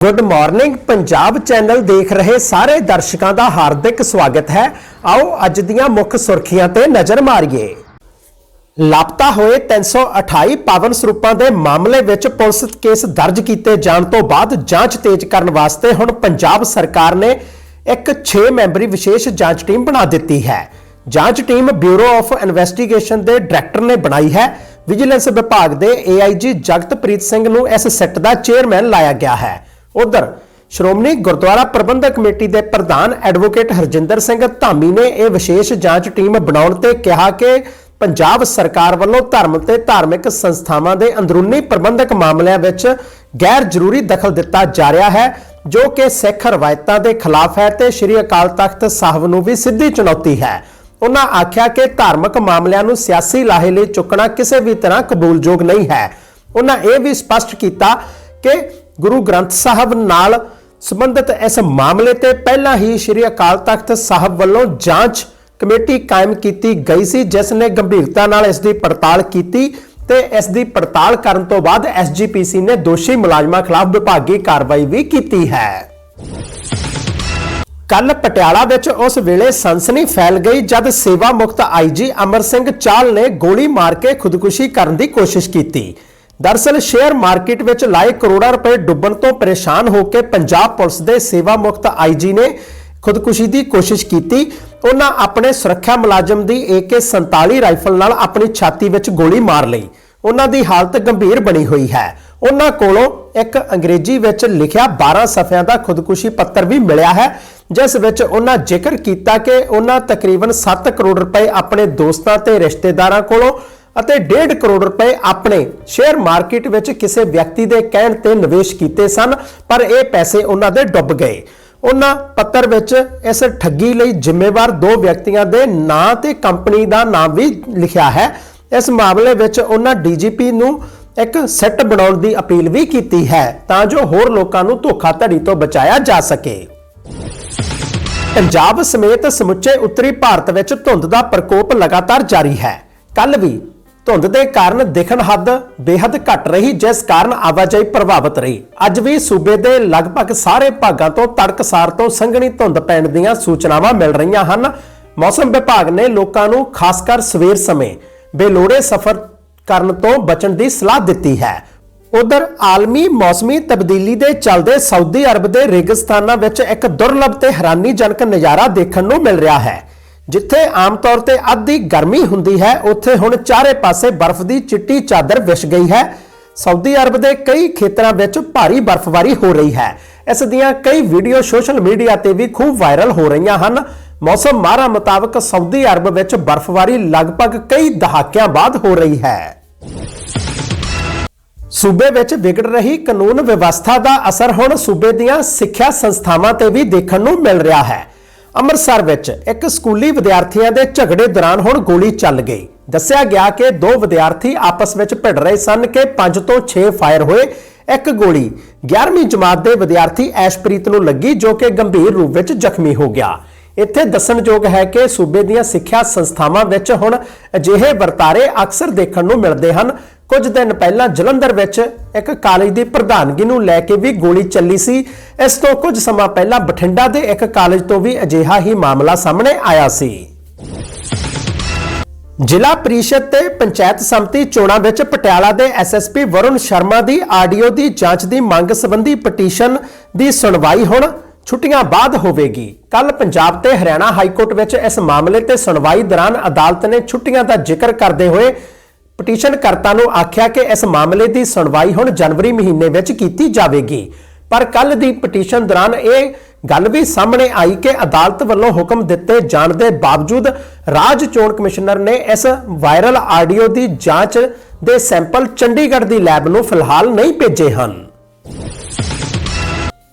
Good morning Punjab channel ਦੇਖ ਰਹੇ ਸਾਰੇ ਦਰਸ਼ਕਾਂ ਦਾ ਹਾਰਦਿਕ ਸਵਾਗਤ ਹੈ। ਆਓ ਅੱਜ ਦੀਆਂ ਮੁੱਖ ਸੁਰਖੀਆਂ ਤੇ ਨਜ਼ਰ ਮਾਰੀਏ। ਲਾਪਤਾ ਹੋਏ 328 ਪਾਵਨ ਸਰੂਪਾਂ ਦੇ ਮਾਮਲੇ ਵਿੱਚ ਪੁਲਿਸ ਕੇਸ ਦਰਜ ਕੀਤੇ ਜਾਣ ਤੋਂ ਬਾਅਦ ਜਾਂਚ ਤੇਜ਼ ਕਰਨ ਵਾਸਤੇ ਹੁਣ ਪੰਜਾਬ ਸਰਕਾਰ ਨੇ ਇੱਕ 6 ਮੈਂਬਰੀ ਵਿਸ਼ੇਸ਼ ਜਾਂਚ ਟੀਮ ਬਣਾ ਦਿੱਤੀ ਹੈ। ਜਾਂਚ ਟੀਮ ਬਿਊਰੋ ਆਫ ਇਨਵੈਸਟੀਗੇਸ਼ਨ ਦੇ ਡਾਇਰੈਕਟਰ ਨੇ ਬਣਾਈ ਹੈ। ਵਿਜੀਲੈਂਸ ਵਿਭਾਗ ਦੇ ਏਆਈਜੀ ਜਗਤਪ੍ਰੀਤ ਸਿੰਘ ਨੂੰ ਇਸ ਸੈੱਟ ਦਾ ਚੇਅਰਮੈਨ ਲਾਇਆ ਗਿਆ ਹੈ। ਉਧਰ, ਸ਼੍ਰੋਮਣੀ ਗੁਰਦੁਆਰਾ ਪ੍ਰਬੰਧਕ ਕਮੇਟੀ ਦੇ ਪ੍ਰਧਾਨ ਐਡਵੋਕੇਟ ਹਰਜਿੰਦਰ ਸਿੰਘ ਧਾਮੀ ਨੇ ਇਹ ਵਿਸ਼ੇਸ਼ ਜਾਂਚ ਟੀਮ ਬਣਾਉਣ ਤੇ ਕਿਹਾ ਕਿ ਪੰਜਾਬ ਸਰਕਾਰ ਵੱਲੋਂ ਧਰਮ ਤੇ ਧਾਰਮਿਕ ਸੰਸਥਾਵਾਂ ਦੇ ਅੰਦਰੂਨੀ ਪ੍ਰਬੰਧਕ ਮਾਮਲਿਆਂ ਵਿੱਚ ਗੈਰ ਜ਼ਰੂਰੀ ਦਖਲ ਦਿੱਤਾ ਜਾ ਰਿਹਾ ਹੈ, ਜੋ ਕਿ ਸਿੱਖ ਰਵਾਇਤਾਂ ਦੇ ਖਿਲਾਫ ਹੈ ਤੇ ਸ੍ਰੀ ਅਕਾਲ ਤਖਤ ਸਾਹਿਬ ਨੂੰ ਵੀ ਸਿੱਧੀ ਚੁਣੌਤੀ ਹੈ। ਉਹਨਾਂ ਆਖਿਆ ਕਿ ਧਾਰਮਿਕ ਮਾਮਲਿਆਂ ਨੂੰ ਸਿਆਸੀ ਲਾਹੇ ਲਈ ਚੁੱਕਣਾ ਕਿਸੇ ਵੀ ਤਰ੍ਹਾਂ ਕਬੂਲਯੋਗ ਨਹੀਂ ਹੈ। ਉਹਨਾਂ ਇਹ ਵੀ ਸਪਸ਼ਟ ਕੀਤਾ ਕਿ ਗੁਰੂ ਗ੍ਰੰਥ ਸਾਹਿਬ ਨਾਲ ਸੰਬੰਧਿਤ ਇਸ ਮਾਮਲੇ ਤੇ ਪਹਿਲਾਂ ਹੀ ਸ੍ਰੀ ਅਕਾਲ ਤਖਤ ਸਾਹਿਬ ਵੱਲੋਂ ਜਾਂਚ ਕਮੇਟੀ ਕਾਇਮ ਕੀਤੀ ਗਈ ਸੀ, ਜਿਸ ਨੇ ਗੰਭੀਰਤਾ ਨਾਲ ਇਸ ਦੀ ਪੜਤਾਲ ਕੀਤੀ ਤੇ ਇਸ ਦੀ ਪੜਤਾਲ ਕਰਨ ਤੋਂ ਬਾਅਦ ਐਸਜੀਪੀਸੀ ਨੇ ਦੋਸ਼ੀ ਮੁਲਾਜ਼ਮਾਂ ਖਿਲਾਫ ਵਿਭਾਗੀ ਕਾਰਵਾਈ ਵੀ ਕੀਤੀ ਹੈ। ਕੱਲ ਪਟਿਆਲਾ ਵਿੱਚ ਉਸ ਵੇਲੇ ਸਨਸਨੀ ਫੈਲ ਗਈ, ਜਦ ਸੇਵਾ ਮੁਕਤ ਆਈਜੀ ਅਮਰ ਸਿੰਘ ਚਾਲ ਨੇ ਗੋਲੀ ਮਾਰ ਕੇ ਖੁਦਕੁਸ਼ੀ ਕਰਨ ਦੀ ਕੋਸ਼ਿਸ਼ ਕੀਤੀ। ਦਰਸਲ ਸ਼ੇਅਰ ਮਾਰਕੀਟ ਵਿੱਚ ਲਾਏ ਕਰੋੜਾਂ ਰੁਪਏ ਡੁੱਬਣ ਤੋਂ ਪਰੇਸ਼ਾਨ ਹੋ ਕੇ ਪੰਜਾਬ ਪੁਲਿਸ ਦੇ ਸੇਵਾ ਮੁਕਤ ਆਈਜੀ ਨੇ ਖੁਦਕੁਸ਼ੀ ਦੀ ਕੋਸ਼ਿਸ਼ ਕੀਤੀ। ਉਹਨਾਂ ਆਪਣੇ ਸੁਰੱਖਿਆ ਮੁਲਾਜ਼ਮ ਦੀ AK47 ਰਾਈਫਲ ਨਾਲ ਆਪਣੀ ਛਾਤੀ ਵਿੱਚ ਗੋਲੀ ਮਾਰ ਲਈ। ਉਹਨਾਂ ਦੀ ਹਾਲਤ ਗੰਭੀਰ ਬਣੀ ਹੋਈ ਹੈ। ਉਹਨਾਂ ਕੋਲੋਂ ਇੱਕ ਅੰਗਰੇਜ਼ੀ ਵਿੱਚ ਲਿਖਿਆ 12 ਸਫ਼ਿਆਂ ਦਾ ਖੁਦਕੁਸ਼ੀ ਪੱਤਰ ਵੀ ਮਿਲਿਆ ਹੈ, ਜਿਸ ਵਿੱਚ ਉਹਨਾਂ ਜ਼ਿਕਰ ਕੀਤਾ ਕਿ ਉਹਨਾਂ ਤਕਰੀਬਨ 7 ਕਰੋੜ ਰੁਪਏ ਆਪਣੇ ਦੋਸਤਾਂ ਤੇ ਰਿਸ਼ਤੇਦਾਰਾਂ ਕੋਲੋਂ ਅਤੇ 1.5 ਕਰੋੜ ਰੁਪਏ ਆਪਣੇ ਸ਼ੇਅਰ ਮਾਰਕੀਟ ਵਿੱਚ ਕਿਸੇ ਵਿਅਕਤੀ ਦੇ ਕਹਿਣ ਤੇ ਨਿਵੇਸ਼ ਕੀਤੇ ਸਨ, ਪਰ ਇਹ ਪੈਸੇ ਉਹਨਾਂ ਦੇ ਡੁੱਬ ਗਏ। ਉਹਨਾਂ ਪੱਤਰ ਵਿੱਚ ਇਸ ਠੱਗੀ ਲਈ ਜ਼ਿੰਮੇਵਾਰ ਦੋ ਵਿਅਕਤੀਆਂ ਦੇ ਨਾਂ ਤੇ ਕੰਪਨੀ ਦਾ ਨਾਮ ਵੀ ਲਿਖਿਆ ਹੈ। ਇਸ ਮਾਮਲੇ ਵਿੱਚ ਉਹਨਾਂ ਡੀਜੀਪੀ ਨੂੰ ਇੱਕ ਸੈੱਟ ਬਣਾਉਣ ਦੀ ਅਪੀਲ ਵੀ ਕੀਤੀ ਹੈ, ਤਾਂ ਜੋ ਹੋਰ ਲੋਕਾਂ ਨੂੰ ਧੋਖਾਧੜੀ ਤੋਂ ਬਚਾਇਆ ਜਾ ਸਕੇ। ਪੰਜਾਬ ਸਮੇਤ ਸਮੁੱਚੇ ਉੱਤਰੀ ਭਾਰਤ ਵਿੱਚ ਧੁੰਦ ਦਾ ਪ੍ਰਕੋਪ ਲਗਾਤਾਰ ਜਾਰੀ ਹੈ। ਕੱਲ ਵੀ ਧੁੰਦ ਦੇ ਕਾਰਨ ਦਿਖਣ ਹੱਦ ਬੇਹੱਦ ਘਟ ਰਹੀ, ਜਿਸ ਕਾਰਨ ਆਵਾਜਾਈ ਪ੍ਰਭਾਵਿਤ ਰਹੀ। ਅੱਜ ਵੀ ਸੂਬੇ ਦੇ ਲਗਭਗ ਸਾਰੇ ਭਾਗਾਂ ਤੋਂ ਤੜਕਸਾਰ ਤੋਂ ਸੰਘਣੀ ਧੁੰਦ ਪੈਣ ਦੀਆਂ ਸੂਚਨਾਵਾਂ ਮਿਲ ਰਹੀਆਂ ਹਨ। ਮੌਸਮ ਵਿਭਾਗ ਨੇ ਲੋਕਾਂ ਨੂੰ ਖਾਸ ਕਰ ਸਵੇਰ ਸਮੇਂ ਬੇਲੋੜੇ ਸਫ਼ਰ ਕਰਨ ਤੋਂ ਬਚਣ ਦੀ ਸਲਾਹ ਦਿੱਤੀ ਹੈ। ਉਧਰ ਆਲਮੀ, ਮੌਸਮੀ ਤਬਦੀਲੀ ਦੇ ਚੱਲਦੇ ਸਾਊਦੀ ਅਰਬ ਦੇ ਰੇਗਿਸਤਾਨਾਂ ਵਿੱਚ ਇੱਕ ਦੁਰਲੱਭ ਤੇ ਹੈਰਾਨੀਜਨਕ ਨਜ਼ਾਰਾ ਦੇਖਣ ਨੂੰ ਮਿਲ ਰਿਹਾ ਹੈ। ਜਿੱਥੇ ਆਮ ਤੌਰ ਤੇ ਅੱਧੀ ਗਰਮੀ ਹੁੰਦੀ ਹੈ, ਉੱਥੇ ਹੁਣ ਚਾਰੇ ਪਾਸੇ ਬਰਫ਼ ਦੀ ਚਿੱਟੀ ਚਾਦਰ ਵਿਛ ਗਈ ਹੈ। ਸਾਊਦੀ ਅਰਬ ਦੇ ਕਈ ਖੇਤਰਾਂ ਵਿੱਚ ਭਾਰੀ ਬਰਫ਼ਬਾਰੀ ਹੋ ਰਹੀ ਹੈ। ਇਸ ਦੀਆਂ ਕਈ ਵੀਡੀਓ ਸੋਸ਼ਲ ਮੀਡੀਆ ਤੇ ਵੀ ਖੂਬ ਵਾਇਰਲ ਹੋ ਰਹੀਆਂ ਹਨ। ਮੌਸਮ ਮਾਹਰਾਂ ਮੁਤਾਬਕ ਸਾਊਦੀ ਅਰਬ ਵਿੱਚ ਬਰਫ਼ਬਾਰੀ ਲਗਭਗ ਕਈ ਦਹਾਕਿਆਂ ਬਾਅਦ ਹੋ ਰਹੀ ਹੈ। ਸੂਬੇ ਵਿੱਚ ਵਿਗੜ ਰਹੀ ਕਾਨੂੰਨ ਵਿਵਸਥਾ ਦਾ ਅਸਰ ਹੁਣ ਸੂਬੇ ਦੀਆਂ ਸਿੱਖਿਆ ਸੰਸਥਾਵਾਂ ਤੇ ਵੀ ਦੇਖਣ ਨੂੰ ਮਿਲ ਰਿਹਾ ਹੈ। ਅੰਮ੍ਰਿਤਸਰ ਵਿੱਚ ਇੱਕ ਸਕੂਲੀ ਵਿਦਿਆਰਥੀਆਂ ਦੇ ਝਗੜੇ ਦੌਰਾਨ ਹੁਣ ਗੋਲੀ ਚੱਲ ਗਈ। ਦੱਸਿਆ ਗਿਆ ਕਿ ਦੋ ਵਿਦਿਆਰਥੀ ਆਪਸ ਵਿੱਚ ਭਿੜ ਰਹੇ ਸਨ ਕਿ 5 ਤੋਂ 6 ਫਾਇਰ ਹੋਏ, ਇੱਕ ਗੋਲੀ। 11ਵੀਂ ਜਮਾਤ ਦੇ ਵਿਦਿਆਰਥੀ ਐਸ਼ਪ੍ਰੀਤ ਨੂੰ ਲੱਗੀ ਜੋ ਕਿ ਗੰਭੀਰ ਰੂਪ ਵਿੱਚ ਜ਼ਖਮੀ ਹੋ ਗਿਆ। ਇੱਥੇ ਦੱਸਣਯੋਗ ਹੈ ਕਿ ਸੂਬੇ ਦੀਆਂ ਸਿੱਖਿਆ ਸੰਸਥਾਵਾਂ ਵਿੱਚ ਹੁਣ ਅਜਿਹੇ ਵਰਤਾਰੇ ਅਕਸਰ ਦੇਖਣ ਨੂੰ ਮਿਲਦੇ ਹਨ। ਕੁਝ ਦਿਨ ਪਹਿਲਾਂ ਜਲੰਧਰ ਵਿੱਚ ਇੱਕ ਕਾਲਜ ਦੀ ਪ੍ਰਧਾਨਗੀ ਨੂੰ ਲੈ ਕੇ ਵੀ ਗੋਲੀ ਚੱਲੀ ਸੀ। ਇਸ ਤੋਂ ਕੁਝ ਸਮਾਂ ਪਹਿਲਾਂ ਬਠਿੰਡਾ ਦੇ ਇੱਕ ਕਾਲਜ ਤੋਂ ਵੀ ਅਜਿਹਾ ਹੀ ਮਾਮਲਾ ਸਾਹਮਣੇ ਆਇਆ ਸੀ। ਜ਼ਿਲ੍ਹਾ ਪ੍ਰੀਸ਼ਦ ਤੇ ਪੰਚਾਇਤ ਸਮਿਤੀ ਚੋਣਾਂ ਵਿੱਚ ਪਟਿਆਲਾ ਦੇ ਐਸਐਸਪੀ ਵਰੁਣ ਸ਼ਰਮਾ ਦੀ ਆਡੀਓ ਦੀ ਜਾਂਚ ਦੀ ਮੰਗ ਸੰਬੰਧੀ ਪਟੀਸ਼ਨ ਦੀ ਸੁਣਵਾਈ ਹੁਣ ਛੁੱਟੀਆਂ ਬਾਅਦ ਹੋਵੇਗੀ। ਕੱਲ ਪੰਜਾਬ ਤੇ ਹਰਿਆਣਾ ਹਾਈ ਕੋਰਟ ਵਿੱਚ ਇਸ ਮਾਮਲੇ ਤੇ ਸੁਣਵਾਈ ਦੌਰਾਨ ਅਦਾਲਤ ਨੇ ਛੁੱਟੀਆਂ ਦਾ ਜ਼ਿਕਰ ਕਰਦੇ ਹੋਏ ਪਟੀਸ਼ਨਕਰਤਾ ਨੂੰ ਆਖਿਆ ਕਿ ਇਸ ਮਾਮਲੇ ਦੀ ਸੁਣਵਾਈ ਹੁਣ ਜਨਵਰੀ ਮਹੀਨੇ ਵਿੱਚ ਕੀਤੀ ਜਾਵੇਗੀ। ਪਰ ਕੱਲ ਦੀ ਪਟੀਸ਼ਨ ਦੌਰਾਨ ਇਹ ਗੱਲ ਵੀ ਸਾਹਮਣੇ ਆਈ ਕਿ ਅਦਾਲਤ ਵੱਲੋਂ ਹੁਕਮ ਦਿੱਤੇ ਜਾਣ ਦੇ ਬਾਵਜੂਦ ਰਾਜ ਚੋਣ ਕਮਿਸ਼ਨਰ ਨੇ ਇਸ ਵਾਇਰਲ ਆਡੀਓ ਦੀ ਜਾਂਚ ਦੇ ਸੈਂਪਲ ਚੰਡੀਗੜ੍ਹ ਦੀ ਲੈਬ ਨੂੰ ਫਿਲਹਾਲ ਨਹੀਂ ਭੇਜੇ ਹਨ।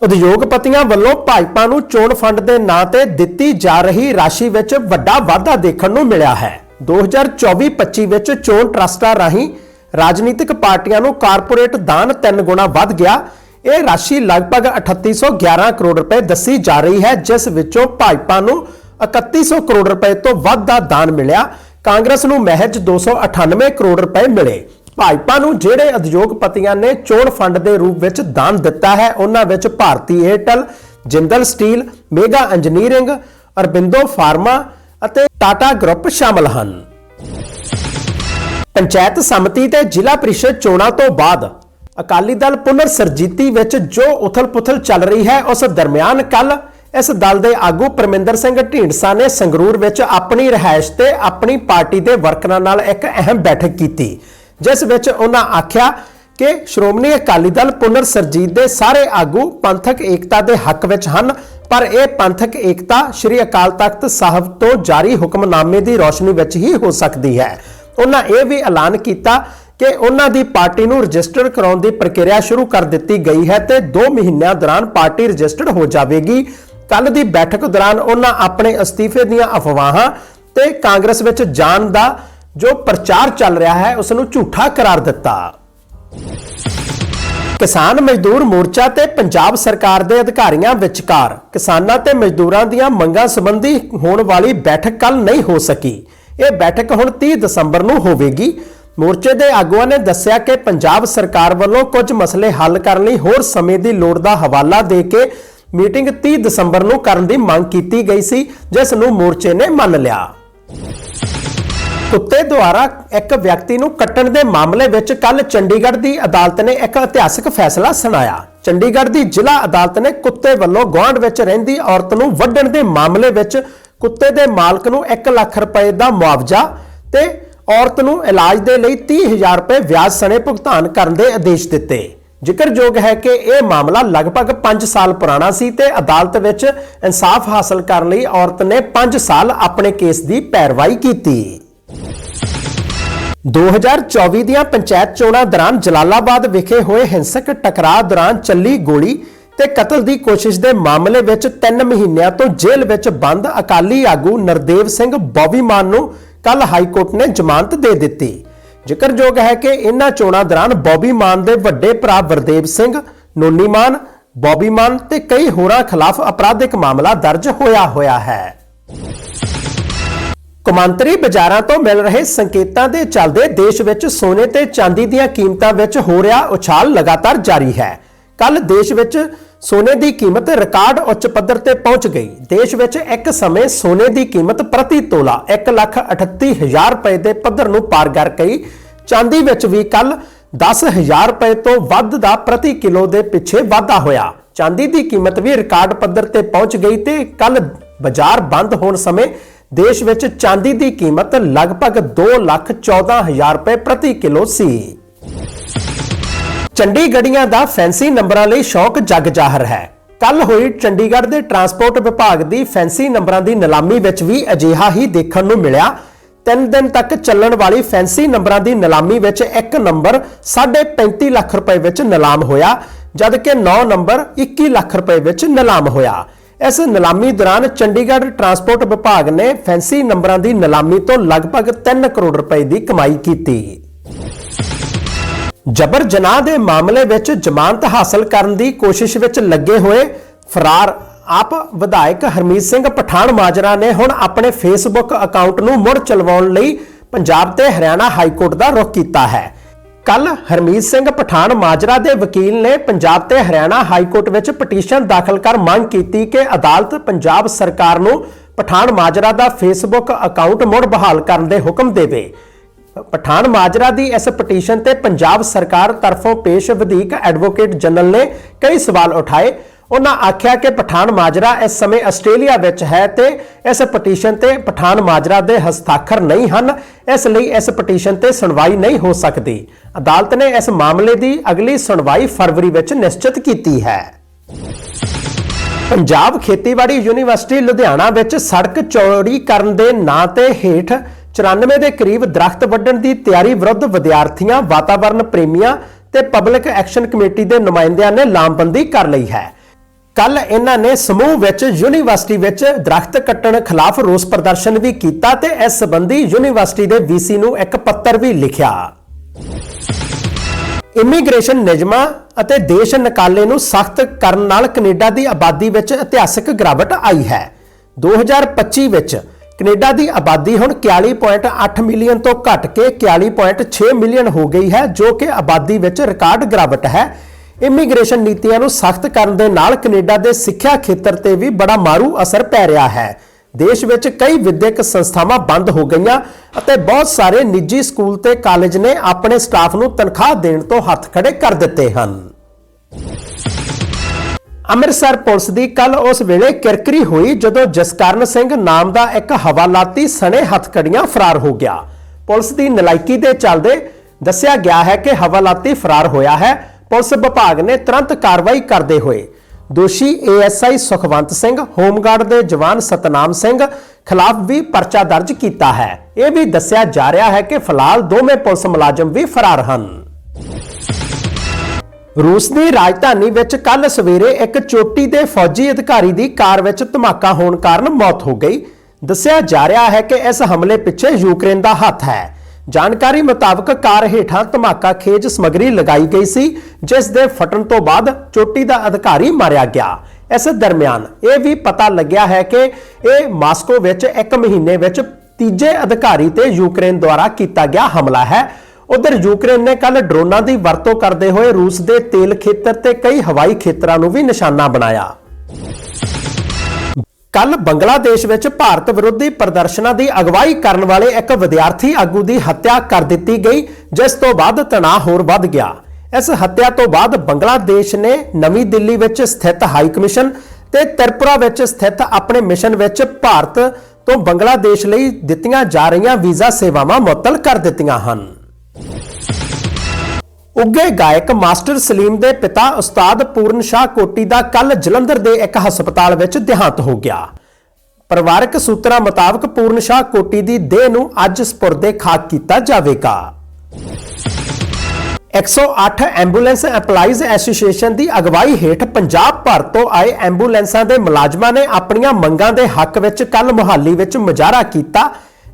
ਉਦਯੋਗਪਤੀਆਂ ਵੱਲੋਂ ਭਾਜਪਾ ਨੂੰ ਚੋਣ ਫੰਡ ਦੇ ਨਾਂ ਤੇ ਦਿੱਤੀ ਜਾ ਰਹੀ ਰਾਸ਼ੀ ਵਿੱਚ ਵੱਡਾ ਵਾਧਾ ਦੇਖਣ ਨੂੰ ਮਿਲਿਆ ਹੈ। 2024-25 ਵਿੱਚ ਚੋਣ ਟਰਸਟਾਂ ਰਾਹੀਂ ਰਾਜਨੀਤਿਕ ਪਾਰਟੀਆਂ ਨੂੰ ਕਾਰਪੋਰੇਟ ਦਾਨ 3 ਗੁਣਾ ਵੱਧ ਗਿਆ। ਇਹ ਰਾਸ਼ੀ ਲਗਭਗ 3811 ਕਰੋੜ ਰੁਪਏ ਦੱਸੀ ਜਾ ਰਹੀ ਹੈ, ਜਿਸ ਵਿੱਚੋਂ ਭਾਜਪਾ ਨੂੰ 3100 ਕਰੋੜ ਰੁਪਏ ਤੋਂ ਵੱਧ ਦਾ ਦਾਨ ਮਿਲਿਆ। ਕਾਂਗਰਸ ਨੂੰ ਮਹਿਜ 298 ਕਰੋੜ ਰੁਪਏ ਮਿਲੇ। ਭਾਜਪਾ ਨੂੰ ਜਿਹੜੇ ਉਦਯੋਗਪਤੀਆਂ ਨੇ ਚੋਣ ਫੰਡ ਦੇ ਰੂਪ ਵਿੱਚ ਦਾਨ ਦਿੱਤਾ ਹੈ, ਉਹਨਾਂ ਵਿੱਚ Bharti Airtel, Jindal steel, mega engineering, Aurobindo pharma ਅਤੇ ਟਾਟਾ ਗਰੁੱਪ ਸ਼ਾਮਲ ਹਨ। ਪੰਚਾਇਤ ਸਮਿਤੀ ਤੇ ਜ਼ਿਲ੍ਹਾ ਪ੍ਰੀਸ਼ਦ ਚੋਣਾਂ ਤੋਂ ਬਾਅਦ ਅਕਾਲੀ ਦਲ ਪੁਨਰ ਸਰਜੀਤੀ ਵਿੱਚ ਜੋ ਉਥਲ-ਪੁਥਲ ਚੱਲ ਰਹੀ ਹੈ, ਉਸ ਦਰਮਿਆਨ ਕੱਲ ਇਸ ਦਲ ਦੇ ਆਗੂ ਪਰਮਿੰਦਰ ਸਿੰਘ ਢੀਂਡਸਾ ਨੇ ਸੰਗਰੂਰ ਵਿੱਚ ਆਪਣੀ ਰਿਹਾਇਸ਼ ਤੇ ਆਪਣੀ ਪਾਰਟੀ ਦੇ ਵਰਕਰਾਂ ਨਾਲ ਇੱਕ ਅਹਿਮ ਬੈਠਕ ਕੀਤੀ। ਜਿਸ ਵਿੱਚ ਉਹਨਾਂ ਆਖਿਆ ਕਿ ਸ਼੍ਰੋਮਣੀ ਅਕਾਲੀ ਦਲ ਪੁਨਰ ਸਰਜੀਤ ਦੇ ਸਾਰੇ ਆਗੂ ਪੰਥਕ ਏਕਤਾ ਦੇ ਹੱਕ ਵਿੱਚ ਹਨ, ਪਰ ਇਹ ਪੰਥਕ ਏਕਤਾ ਸ੍ਰੀ ਅਕਾਲ ਤਖਤ ਸਾਹਿਬ ਤੋਂ ਜਾਰੀ ਹੁਕਮਨਾਮੇ ਦੀ ਰੋਸ਼ਨੀ ਵਿੱਚ ਹੀ ਹੋ ਸਕਦੀ ਹੈ। ਉਹਨਾਂ ਇਹ ਵੀ ਐਲਾਨ ਕੀਤਾ ਕਿ ਉਹਨਾਂ ਦੀ ਪਾਰਟੀ ਨੂੰ ਰਜਿਸਟਰ ਕਰਾਉਣ ਦੀ ਪ੍ਰਕਿਰਿਆ ਸ਼ੁਰੂ ਕਰ ਦਿੱਤੀ ਗਈ ਹੈ ਤੇ 2 ਮਹੀਨਿਆਂ ਦੌਰਾਨ ਪਾਰਟੀ ਰਜਿਸਟਰਡ ਹੋ ਜਾਵੇਗੀ। ਕੱਲ ਦੀ ਬੈਠਕ ਦੌਰਾਨ ਉਹਨਾਂ ਆਪਣੇ ਅਸਤੀਫੇ ਦੀਆਂ ਅਫਵਾਹਾਂ ਤੇ ਕਾਂਗਰਸ ਵਿੱਚ ਜਾਣ ਦਾ ਜੋ ਪ੍ਰਚਾਰ ਚੱਲ ਰਿਹਾ ਹੈ ਉਸ ਨੂੰ ਝੂਠਾ ਕਰਾਰ ਦਿੱਤਾ। ਕਿਸਾਨ ਮਜ਼ਦੂਰ ਮੋਰਚਾ ਤੇ ਪੰਜਾਬ ਸਰਕਾਰ ਦੇ ਅਧਿਕਾਰੀਆਂ ਵਿਚਕਾਰ ਕਿਸਾਨਾਂ ਤੇ ਮਜ਼ਦੂਰਾਂ ਦੀਆਂ ਮੰਗਾਂ ਸੰਬੰਧੀ ਹੋਣ ਵਾਲੀ ਬੈਠਕ ਕੱਲ ਨਹੀਂ ਹੋ ਸਕੀ। ਇਹ ਬੈਠਕ ਹੁਣ 30 ਦਸੰਬਰ ਨੂੰ ਹੋਵੇਗੀ। ਮੋਰਚੇ ਦੇ ਆਗੂਆਂ ਨੇ ਦੱਸਿਆ ਕਿ ਪੰਜਾਬ ਸਰਕਾਰ ਵੱਲੋਂ ਕੁਝ ਮਸਲੇ ਹੱਲ ਕਰਨ ਲਈ ਹੋਰ ਸਮੇਂ ਦੀ ਲੋੜ ਦਾ ਹਵਾਲਾ ਦੇ ਕੇ ਮੀਟਿੰਗ 30 ਦਸੰਬਰ ਨੂੰ ਕਰਨ ਦੀ ਮੰਗ ਕੀਤੀ ਗਈ ਸੀ, ਜਿਸ ਨੂੰ ਮੋਰਚੇ ਨੇ ਮੰਨ ਲਿਆ। ਕੁੱਤੇ ਦੁਆਰਾ ਇੱਕ ਵਿਅਕਤੀ ਨੂੰ ਕੱਟਣ ਦੇ ਮਾਮਲੇ ਵਿੱਚ ਕੱਲ ਚੰਡੀਗੜ੍ਹ ਦੀ ਅਦਾਲਤ ਨੇ ਇੱਕ ਇਤਿਹਾਸਕ ਫੈਸਲਾ ਸੁਣਾਇਆ। ਚੰਡੀਗੜ੍ਹ ਦੀ ਜ਼ਿਲ੍ਹਾ ਅਦਾਲਤ ਨੇ ਕੁੱਤੇ ਵੱਲੋਂ ਗੁਆਂਢ ਵਿੱਚ ਰਹਿੰਦੀ ਔਰਤ ਨੂੰ ਵੱਢਣ ਦੇ ਮਾਮਲੇ ਵਿੱਚ ਕੁੱਤੇ ਦੇ ਮਾਲਕ ਨੂੰ 1 ਲੱਖ ਰੁਪਏ ਦਾ ਮੁਆਵਜ਼ਾ ਤੇ ਔਰਤ ਨੂੰ ਇਲਾਜ ਦੇ ਲਈ 30000 ਰੁਪਏ ਵਿਆਜ ਸਣੇ ਭੁਗਤਾਨ ਕਰਨ ਦੇ ਆਦੇਸ਼ ਦਿੱਤੇ। ਜ਼ਿਕਰਯੋਗ ਹੈ ਕਿ ਇਹ ਮਾਮਲਾ ਲਗਭਗ 5 ਸਾਲ ਪੁਰਾਣਾ ਸੀ ਤੇ ਅਦਾਲਤ ਵਿੱਚ ਇਨਸਾਫ ਹਾਸਲ ਕਰਨ ਲਈ ਔਰਤ ਨੇ 5 ਸਾਲ ਆਪਣੇ ਕੇਸ ਦੀ ਪੈਰਵਾਈ ਕੀਤੀ। 2024 ਦੀਆਂ ਪੰਚਾਇਤ ਚੋਣਾਂ ਦੌਰਾਨ ਜਲਾਲਾਬਾਦ ਵਿਖੇ ਹੋਏ ਹਿੰਸਕ ਟਕਰਾਅ ਦੌਰਾਨ ਚੱਲੀ ਗੋਲੀ ਤੇ ਕਤਲ ਦੀ ਕੋਸ਼ਿਸ਼ ਦੇ ਮਾਮਲੇ ਵਿੱਚ 3 ਮਹੀਨਿਆਂ ਤੋਂ ਜੇਲ੍ਹ ਵਿੱਚ ਬੰਦ ਅਕਾਲੀ ਆਗੂ ਨਰਦੇਵ ਸਿੰਘ ਬੋਬੀਮਾਨ ਨੂੰ ਕੱਲ ਹਾਈ ਕੋਰਟ ਨੇ ਜ਼ਮਾਨਤ ਦੇ ਦਿੱਤੀ। ਜ਼ਿਕਰਯੋਗ ਹੈ ਕਿ ਇਨ੍ਹਾਂ ਚੋਣਾਂ ਦੌਰਾਨ ਬੌਬੀਮਾਨ ਦੇ ਵੱਡੇ ਭਰਾ ਵਰਦੇਵ ਸਿੰਘ, ਨੋਨੀ ਮਾਨ ਬੌਬੀ ਤੇ ਕਈ ਹੋਰਾਂ ਖਿਲਾਫ ਅਪਰਾਧਿਕ ਮਾਮਲਾ ਦਰਜ ਹੋਇਆ ਹੋਇਆ ਹੈ। ਕੌਮਾਂਤਰੀ ਬਾਜ਼ਾਰਾਂ ਤੋਂ ਮਿਲ ਰਹੇ ਸੰਕੇਤਾਂ ਦੇ ਚੱਲਦੇ ਦੇਸ਼ ਵਿੱਚ ਸੋਨੇ ਤੇ ਚਾਂਦੀ ਦੀਆਂ ਕੀਮਤਾਂ ਵਿੱਚ ਹੋ ਰਿਹਾ ਉਛਾਲ ਲਗਾਤਾਰ ਜਾਰੀ ਹੈ। ਕੱਲ ਦੇਸ਼ ਵਿੱਚ ਸੋਨੇ ਦੀ ਕੀਮਤ ਰਿਕਾਰਡ ਉੱਚ ਪੱਧਰ ਤੇ ਪਹੁੰਚ ਗਈ। ਦੇਸ਼ ਵਿੱਚ ਇੱਕ ਸਮੇਂ ਸੋਨੇ ਦੀ ਕੀਮਤ ਪ੍ਰਤੀ ਤੋਲਾ 138000 ਰੁਪਏ ਦੇ ਪੱਧਰ ਨੂੰ ਪਾਰ ਕਰ ਗਈ। ਚਾਂਦੀ ਵਿੱਚ ਵੀ ਕੱਲ 10000 ਰੁਪਏ ਤੋਂ ਵੱਧ ਦਾ ਪ੍ਰਤੀ ਕਿਲੋ ਦੇ ਪਿੱਛੇ ਵਾਧਾ ਹੋਇਆ। ਚਾਂਦੀ ਦੀ ਕੀਮਤ ਵੀ ਰਿਕਾਰਡ ਪੱਧਰ ਤੇ ਪਹੁੰਚ ਗਈ ਤੇ ਕੱਲ ਬਾਜ਼ਾਰ ਬੰਦ ਹੋਣ ਸਮੇਂ ਦੇਸ਼ ਵਿੱਚ ਚਾਂਦੀ ਦੀ ਕੀਮਤ ਲਗਭਗ 214000 ਰੁਪਏ ਪ੍ਰਤੀ ਕਿਲੋ ਸੀ। ਚੰਡੀਗੜ੍ਹੀਆਂ ਦਾ ਫੈਂਸੀ ਨੰਬਰਾਂ ਲਈ ਸ਼ੌਕ ਜਗ ਜ਼ਾਹਰ ਹੈ। ਕੱਲ ਹੋਈ ਚੰਡੀਗੜ੍ਹ ਦੇ ਟਰਾਂਸਪੋਰਟ ਵਿਭਾਗ ਦੀ ਫੈਂਸੀ ਨੰਬਰਾਂ ਦੀ ਨਿਲਾਮੀ ਵਿੱਚ ਵੀ ਅਜਿਹਾ ਹੀ ਦੇਖਣ ਨੂੰ ਮਿਲਿਆ। ਤਿੰਨ ਦਿਨ ਤੱਕ ਚੱਲਣ ਵਾਲੀ ਫੈਂਸੀ ਨੰਬਰਾਂ ਦੀ ਨਿਲਾਮੀ ਵਿੱਚ ਇੱਕ ਨੰਬਰ 35 ਲੱਖ ਰੁਪਏ ਵਿੱਚ ਨਿਲਾਮ ਹੋਇਆ, ਜਦਕਿ 9 ਨੰਬਰ 21 ਲੱਖ ਰੁਪਏ ਵਿੱਚ ਨਿਲਾਮ ਹੋਇਆ। ਇਸ ਨਿਲਾਮੀ ਦੌਰਾਨ ਚੰਡੀਗੜ੍ਹ ਟਰਾਂਸਪੋਰਟ ਵਿਭਾਗ ਨੇ ਫੈਂਸੀ ਨੰਬਰਾਂ ਦੀ ਨਿਲਾਮੀ ਤੋਂ ਲਗਭਗ 3 ਕਰੋੜ ਰੁਪਏ ਦੀ ਕਮਾਈ ਕੀਤੀ। ਜਬਰ ਜਨਾਹ ਦੇ ਮਾਮਲੇ ਵਿੱਚ ਜ਼ਮਾਨਤ ਹਾਸਲ ਕਰਨ ਦੀ ਕੋਸ਼ਿਸ਼ ਵਿੱਚ ਲੱਗੇ ਹੋਏ ਫਰਾਰ ਆਪ ਵਿਧਾਇਕ ਹਰਮੀਤ ਸਿੰਘ ਪਠਾਨ ਮਾਜਰਾ ਨੇ ਹੁਣ ਆਪਣੇ ਫੇਸਬੁੱਕ ਅਕਾਊਂਟ ਨੂੰ ਮੁੜ ਚਲਵਾਉਣ ਲਈ ਪੰਜਾਬ ਤੇ ਹਰਿਆਣਾ ਹਾਈ ਕੋਰਟ ਦਾ ਰੁਖ ਕੀਤਾ ਹੈ। ਕੱਲ ਹਰਮੀਤ ਸਿੰਘ ਪਠਾਨ ਮਾਜਰਾ ਦੇ ਵਕੀਲ ਨੇ ਪੰਜਾਬ ਤੇ ਹਰਿਆਣਾ ਹਾਈ ਕੋਰਟ ਵਿੱਚ ਪਟੀਸ਼ਨ ਦਾਖਲ ਕਰ ਮੰਗ ਕੀਤੀ ਕਿ ਅਦਾਲਤ ਪੰਜਾਬ ਸਰਕਾਰ ਨੂੰ ਪਠਾਨ ਮਾਜਰਾ ਦਾ ਫੇਸਬੁੱਕ ਅਕਾਊਂਟ ਮੁੜ ਬਹਾਲ ਕਰਨ ਦੇ ਹੁਕਮ ਦੇਵੇ। ਪਠਾਨ ਮਾਜਰਾ ਦੀ ਇਸ ਪਟੀਸ਼ਨ ਤੇ ਪੰਜਾਬ ਸਰਕਾਰ ਤਰਫੋਂ ਪੇਸ਼ ਵਧੀਕ ਐਡਵੋਕੇਟ ਜਨਰਲ ਨੇ ਕਈ ਸਵਾਲ ਉਠਾਏ। ਉਹਨਾਂ ਆਖਿਆ ਕਿ ਪਠਾਨ ਮਾਜਰਾ ਇਸ ਸਮੇਂ ਆਸਟ੍ਰੇਲੀਆ ਵਿੱਚ ਹੈ ਤੇ ਇਸ ਪਟੀਸ਼ਨ ਤੇ ਪਠਾਨ ਮਾਜਰਾ ਦੇ ਹਸਤਾਖਰ ਨਹੀਂ ਹਨ। ਇਸ ਲਈ ਇਸ ਪਟੀਸ਼ਨ ਤੇ ਸੁਣਵਾਈ ਨਹੀਂ ਹੋ ਸਕਦੀ। ਅਦਾਲਤ ਨੇ ਇਸ ਮਾਮਲੇ ਦੀ ਅਗਲੀ ਸੁਣਵਾਈ ਫਰਵਰੀ ਵਿੱਚ ਨਿਸ਼ਚਿਤ ਕੀਤੀ ਹੈ। ਪੰਜਾਬ ਖੇਤੀਬਾੜੀ ਯੂਨੀਵਰਸਿਟੀ ਲੁਧਿਆਣਾ ਵਿੱਚ ਸੜਕ ਚੌੜੀ ਕਰਨ ਦੇ ਨਾਂ ਤੇ ਹੇਠ 94 ਦੇ ਕਰੀਬ ਦਰਖਤ ਵੱਢਣ ਦੀ ਤਿਆਰੀ ਵਿਰੁੱਧ ਵਿਦਿਆਰਥੀਆਂ ਵਾਤਾਵਰਣ ਪ੍ਰੇਮੀਆਂ ਤੇ ਪਬਲਿਕ ਐਕਸ਼ਨ ਕਮੇਟੀ ਦੇ ਨੁਮਾਇੰਦਿਆਂ ਨੇ ਲਾਮਬੰਦੀ ਕਰ ਲਈ ਹੈ। ਕੱਲ ਇਹਨਾਂ ਨੇ ਸਮੂਹ ਵਿੱਚ ਯੂਨੀਵਰਸਿਟੀ ਵਿੱਚ ਦਰਖਤ ਕੱਟਣ ਖਿਲਾਫ ਰੋਸ ਪ੍ਰਦਰਸ਼ਨ ਵੀ ਕੀਤਾ ਤੇ ਇਸ ਸੰਬੰਧੀ ਯੂਨੀਵਰਸਿਟੀ ਦੇ ਵੀਸੀ ਨੂੰ ਇੱਕ ਪੱਤਰ ਵੀ ਲਿਖਿਆ। ਇਮੀਗ੍ਰੇਸ਼ਨ ਨਿਯਮਾਂ ਅਤੇ ਦੇਸ਼ ਨਿਕਾਲੇ ਨੂੰ ਸਖਤ ਕਰਨ ਨਾਲ ਕੈਨੇਡਾ ਦੀ ਆਬਾਦੀ ਵਿੱਚ ਇਤਿਹਾਸਕ ਗਿਰਾਵਟ ਆਈ ਹੈ। 2025 ਵਿੱਚ ਕੈਨੇਡਾ ਦੀ ਆਬਾਦੀ ਹੁਣ 41.8 ਮਿਲੀਅਨ ਤੋਂ ਘਟ ਕੇ 41.6 ਮਿਲੀਅਨ ਹੋ ਗਈ ਹੈ, ਜੋ ਕਿ ਆਬਾਦੀ ਵਿੱਚ ਰਿਕਾਰਡ ਗਿਰਾਵਟ ਹੈ। ਇਮੀਗ੍ਰੇਸ਼ਨ ਨੀਤੀਆਂ ਨੂੰ ਸਖਤ ਕਰਨ ਦੇ ਨਾਲ ਕੈਨੇਡਾ ਦੇ ਸਿੱਖਿਆ ਖੇਤਰ ਤੇ ਵੀ ਬੜਾ ਮਾਰੂ ਅਸਰ ਪੈ ਰਿਹਾ ਹੈ। ਦੇਸ਼ ਵਿੱਚ ਕਈ ਵਿਦਿਅਕ ਸੰਸਥਾਵਾਂ ਬੰਦ ਹੋ ਗਈਆਂ ਅਤੇ ਬਹੁਤ ਸਾਰੇ ਨਿੱਜੀ ਸਕੂਲ ਤੇ ਕਾਲਜ ਨੇ ਆਪਣੇ ਸਟਾਫ ਨੂੰ ਤਨਖਾਹ ਦੇਣ ਤੋਂ ਹੱਥ ਖੜੇ ਕਰ ਦਿੱਤੇ ਹਨ। ਅੰਮ੍ਰਿਤਸਰ ਪੁਲਿਸ ਦੀ ਕੱਲ ਉਸ ਵੇਲੇ ਕਿਰਕਰੀ ਹੋਈ ਜਦੋਂ ਜਸਕਰਨ ਸਿੰਘ ਨਾਮ ਦਾ ਇੱਕ ਹਵਾਲਾਤੀ ਸਣੇ ਹੱਥਕੜੀਆਂ ਫਰਾਰ ਹੋ ਗਿਆ। ਪੁਲਿਸ ਦੀ ਨਲਾਇਕੀ ਦੇ ਚੱਲਦੇ ਦੱਸਿਆ ਗਿਆ ਹੈ ਕਿ ਹਵਾਲਾਤੀ ਫਰਾਰ ਹੋਇਆ ਹੈ। ਪੁਲਿਸ ਵਿਭਾਗ ਨੇ ਤੁਰੰਤ ਕਾਰਵਾਈ ਕਰਦੇ ਹੋਏ ਦੋਸ਼ੀ ਏਐਸਆਈ ਸੁਖਵੰਤ ਸਿੰਘ, ਹੋਮਗਾਰਡ ਦੇ ਜਵਾਨ ਸਤਨਾਮ ਸਿੰਘ ਖਿਲਾਫ ਵੀ ਪਰਚਾ ਦਰਜ ਕੀਤਾ ਹੈ। ਇਹ ਵੀ ਦੱਸਿਆ ਜਾ ਰਿਹਾ ਹੈ ਕਿ ਫਿਲਹਾਲ ਦੋਵੇਂ ਪੁਲਿਸ ਮੁਲਾਜ਼ਮ ਵੀ ਫਰਾਰ ਹਨ। ਰੂਸ ਦੀ ਰਾਜਧਾਨੀ ਵਿੱਚ ਕੱਲ ਸਵੇਰੇ ਇੱਕ ਚੋਟੀ ਦੇ ਫੌਜੀ ਅਧਿਕਾਰੀ ਦੀ ਕਾਰ ਵਿੱਚ ਧਮਾਕਾ ਹੋਣ ਕਾਰਨ ਮੌਤ ਹੋ ਗਈ। ਦੱਸਿਆ ਜਾ ਰਿਹਾ ਹੈ ਕਿ ਇਸ ਹਮਲੇ ਪਿੱਛੇ ਯੂਕਰੇਨ ਦਾ ਹੱਥ ਹੈ। ਜਾਣਕਾਰੀ ਮੁਤਾਬਕ ਕਾਰ ਹੇਠਾਂ ਧਮਾਕਾ ਖੇਜ ਸਮਗਰੀ ਲਗਾਈ ਗਈ ਸੀ, ਜਿਸ ਦੇ ਫਟਣ ਤੋਂ ਬਾਅਦ ਚੋਟੀ ਦਾ ਅਧਿਕਾਰੀ ਮਾਰਿਆ ਗਿਆ। ਇਸ ਦਰਮਿਆਨ ਇਹ ਵੀ ਪਤਾ ਲੱਗਿਆ ਹੈ ਕਿ ਇਹ ਮਾਸਕੋ ਵਿੱਚ ਇੱਕ ਮਹੀਨੇ ਵਿੱਚ ਤੀਜੇ ਅਧਿਕਾਰੀ ਤੇ ਯੂਕਰੇਨ ਦੁਆਰਾ ਕੀਤਾ ਗਿਆ ਹਮਲਾ ਹੈ। ਉਧਰ ਯੂਕਰੇਨ ਨੇ ਕੱਲ ਡਰੋਨਾਂ ਦੀ ਵਰਤੋਂ ਕਰਦੇ ਹੋਏ ਰੂਸ ਦੇ ਤੇਲ ਖੇਤਰ ਤੇ ਕਈ ਹਵਾਈ ਖੇਤਰਾਂ ਨੂੰ ਵੀ ਨਿਸ਼ਾਨਾ ਬਣਾਇਆ। ਕੱਲ ਬੰਗਲਾਦੇਸ਼ ਵਿੱਚ ਭਾਰਤ ਵਿਰੋਧੀ ਪ੍ਰਦਰਸ਼ਨਾਂ ਦੀ ਅਗਵਾਈ ਕਰਨ ਵਾਲੇ ਇੱਕ ਵਿਦਿਆਰਥੀ ਆਗੂ ਦੀ ਹੱਤਿਆ ਕਰ ਦਿੱਤੀ ਗਈ, ਜਿਸ ਤੋਂ ਬਾਅਦ ਤਣਾਅ ਹੋਰ ਵੱਧ ਗਿਆ। ਇਸ ਹੱਤਿਆ ਤੋਂ ਬਾਅਦ ਬੰਗਲਾਦੇਸ਼ ਨੇ ਨਵੀਂ ਦਿੱਲੀ ਵਿੱਚ ਸਥਿਤ ਹਾਈ ਕਮਿਸ਼ਨ ਤੇ ਤ੍ਰਿਪੁਰਾ ਵਿੱਚ ਸਥਿਤ ਆਪਣੇ ਮਿਸ਼ਨ ਵਿੱਚ ਭਾਰਤ ਤੋਂ ਬੰਗਲਾਦੇਸ਼ ਲਈ ਦਿੱਤੀਆਂ ਜਾ ਰਹੀਆਂ ਵੀਜ਼ਾ ਸੇਵਾਵਾਂ ਮੁਅੱਤਲ ਕਰ ਦਿੱਤੀਆਂ ਹਨ। ਉੱਗੇ ਗਾਇਕ ਮਾਸਟਰ ਸਲੀਮ ਦੇ ਪਿਤਾ ਉਸਤਾਦ ਪੂਰਨ ਸ਼ਾਹ ਕੋਟੀ ਦਾ ਕੱਲ ਜਲੰਧਰ ਦੇ ਇੱਕ ਹਸਪਤਾਲ ਵਿੱਚ ਦੇਹਾਂਤ ਹੋ ਗਿਆ। ਪਰਿਵਾਰਕ ਸੂਤਰਾਂ ਮੁਤਾਬਕ ਪੂਰਨ ਸ਼ਾਹ ਕੋਟੀ ਦੀ ਦੇਹ ਨੂੰ ਅੱਜ ਸਪੁਰਦੇ ਖਾਕ ਕੀਤਾ ਜਾਵੇਗਾ। 108 ਐਂਬੂਲੈਂਸ ਐਪਲਾਈਜ਼ ਐਸੋਸੀਏਸ਼ਨ ਦੀ ਅਗਵਾਈ ਹੇਠ ਪੰਜਾਬ ਭਰ ਤੋਂ ਆਏ ਐਂਬੂਲੈਂਸਾਂ ਦੇ ਮੁਲਾਜ਼ਮਾਂ ਨੇ ਆਪਣੀਆਂ ਮੰਗਾਂ ਦੇ ਹੱਕ ਵਿੱਚ ਕੱਲ ਮੁਹਾਲੀ ਵਿੱਚ ਮੁਜ਼ਾਹਰਾ ਕੀਤਾ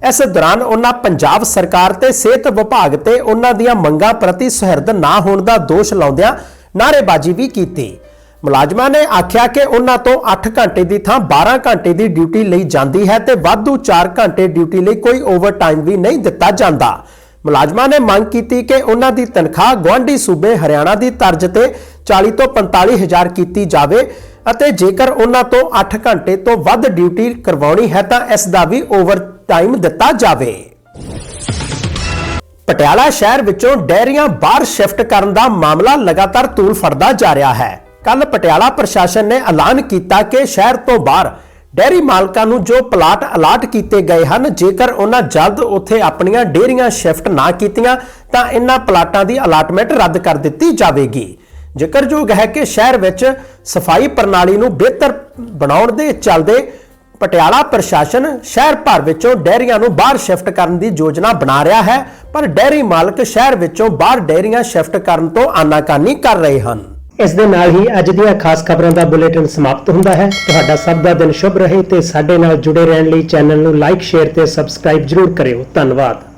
ਇਸ ਦੌਰਾਨ ਉਹਨਾਂ ਪੰਜਾਬ ਸਰਕਾਰ ਤੇ ਸਿਹਤ ਵਿਭਾਗ ਤੇ ਉਹਨਾਂ ਦੀਆਂ ਮੰਗਾਂ ਪ੍ਰਤੀ ਸੁਹਿਰਦ ਨਾ ਹੋਣ ਦਾ ਦੋਸ਼ ਲਾਉਂਦਿਆਂ ਨਾਅਰੇਬਾਜ਼ੀ ਵੀ ਕੀਤੀ। ਮੁਲਾਜ਼ਮਾਂ ਨੇ ਆਖਿਆ ਕਿ ਉਹਨਾਂ ਤੋਂ 8 ਘੰਟੇ ਦੀ ਥਾਂ 12 ਘੰਟੇ ਦੀ ਡਿਊਟੀ ਲਈ ਜਾਂਦੀ ਹੈ ਤੇ ਵਾਧੂ 4 ਘੰਟੇ ਡਿਊਟੀ ਲਈ ਕੋਈ ਓਵਰਟਾਈਮ ਵੀ ਨਹੀਂ ਦਿੱਤਾ ਜਾਂਦਾ। ਮੁਲਾਜ਼ਮਾਂ ਨੇ ਮੰਗ ਕੀਤੀ ਕਿ ਉਹਨਾਂ ਦੀ ਤਨਖਾਹ ਗੁਆਂਢੀ ਸੂਬੇ ਹਰਿਆਣਾ ਦੀ ਤਰਜ਼ ਤੇ 40 ਤੋਂ 45 ਹਜ਼ਾਰ ਕੀਤੀ ਜਾਵੇ ਅਤੇ ਜੇਕਰ ਉਹਨਾਂ ਤੋਂ 8 ਘੰਟੇ ਤੋਂ ਵੱਧ ਡਿਊਟੀ ਕਰਵਾਉਣੀ ਹੈ ਤਾਂ ਇਸ ਦਾ ਵੀ ਓਵਰ ਓਵਰਟਾਈਮ ਦਿੱਤਾ ਜਾਵੇ। ਪਟਿਆਲਾ ਸ਼ਹਿਰ ਵਿੱਚੋਂ ਡੈਰੀਆਂ ਬਾਹਰ ਸ਼ਿਫਟ ਕਰਨ ਦਾ ਮਾਮਲਾ ਲਗਾਤਾਰ ਤੂਲ ਫੜਦਾ ਜਾ ਰਿਹਾ ਹੈ। ਕੱਲ ਪਟਿਆਲਾ ਪ੍ਰਸ਼ਾਸਨ ਨੇ ਐਲਾਨ ਕੀਤਾ ਕਿ ਸ਼ਹਿਰ ਤੋਂ ਬਾਹਰ ਡੈਰੀ ਮਾਲਕਾਂ ਨੂੰ ਜੋ ਪਲਾਟ ਅਲਾਟ ਕੀਤੇ ਗਏ ਹਨ, ਜੇਕਰ ਉਹਨਾਂ ਜਲਦ ਉੱਥੇ ਆਪਣੀਆਂ ਡੇਅਰੀਆਂ ਸ਼ਿਫਟ ਨਾ ਕੀਤੀਆਂ, ਤਾਂ ਇਹਨਾਂ ਪਲਾਟਾਂ ਦੀ ਅਲਾਟਮੈਂਟ ਰੱਦ ਕਰ ਦਿੱਤੀ ਜਾਵੇਗੀ। ਜ਼ਿਕਰਯੋਗ ਹੈ ਕਿ ਸ਼ਹਿਰ ਵਿੱਚ ਸਫ਼ਾਈ ਪ੍ਰਣਾਲੀ ਨੂੰ ਬਿਹਤਰ ਬਣਾਉਣ ਦੇ ਚੱਲਦੇ ਪਟਿਆਲਾ ਪ੍ਰਸ਼ਾਸਨ ਸ਼ਹਿਰ ਭਰ ਵਿੱਚੋਂ ਡੈਰੀਆਂ ਨੂੰ ਬਾਹਰ ਸ਼ਿਫਟ ਕਰਨ ਦੀ ਯੋਜਨਾ ਬਣਾ ਰਿਹਾ ਹੈ, ਪਰ ਡੈਰੀ ਮਾਲਕ ਸ਼ਹਿਰ ਵਿੱਚੋਂ ਬਾਹਰ ਡੈਰੀਆਂ ਸ਼ਿਫਟ ਕਰਨ ਤੋਂ ਆਨਾਕਾਨੀ ਕਰ ਰਹੇ ਹਨ। ਇਸ ਦੇ ਨਾਲ ਹੀ ਅੱਜ ਦੀਆਂ ਖਾਸ ਖਬਰਾਂ ਦਾ ਬੁਲੇਟਿਨ ਸਮਾਪਤ ਹੁੰਦਾ ਹੈ। ਤੁਹਾਡਾ ਸਭ ਦਾ ਦਿਨ ਸ਼ੁਭ ਰਹੇ ਤੇ ਸਾਡੇ ਨਾਲ ਜੁੜੇ ਰਹਿਣ ਲਈ ਚੈਨਲ ਨੂੰ ਲਾਈਕ, ਸ਼ੇਅਰ ਤੇ ਸਬਸਕ੍ਰਾਈਬ ਜਰੂਰ ਕਰਿਓ। ਧੰਨਵਾਦ।